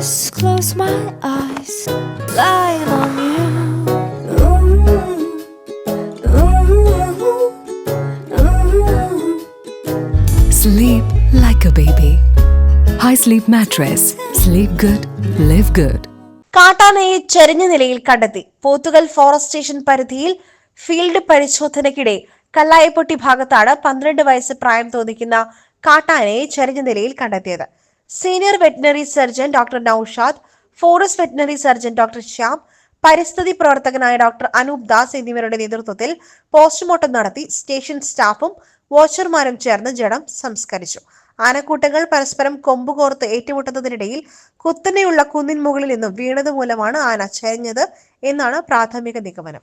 just close my eyes, lying on you. Sleep like a baby. High Sleep Mattress. Sleep good, live good. കാട്ടാനയെ ചെരിഞ്ഞ നിലയിൽ കണ്ടെത്തി Pothukal forest station പരിധിയിൽ field പരിശോധനയ്ക്കിടെ കല്ലായപ്പൊട്ടി ഭാഗത്താണ് പന്ത്രണ്ട് വയസ്സ് പ്രായം തോന്നിക്കുന്ന കാട്ടാനയെ ചെരിഞ്ഞ നിലയിൽ കണ്ടെത്തിയത് senior veterinary surgeon doctor Noushad forest veterinary surgeon doctor Shyam പരിസ്ഥിതി പ്രവർത്തകനായ ഡോക്ടർ അനൂപ് ദാസ് എന്നിവരുടെ നേതൃത്വത്തിൽ പോസ്റ്റ്മോർട്ടം നടത്തി സ്റ്റേഷൻ സ്റ്റാഫും വാച്ചർമാരും ചേർന്ന് ജഡം സംസ്കരിച്ചു. ആനക്കൂട്ടങ്ങൾ പരസ്പരം കൊമ്പുകോർത്ത് ഏറ്റുമുട്ടുന്നതിനിടയിൽ കുത്തനെയുള്ള കുന്നിൻ മുകളിൽ നിന്നും വീണത് മൂലമാണ് ആന ചരിഞ്ഞത് എന്നാണ് പ്രാഥമിക നിഗമനം.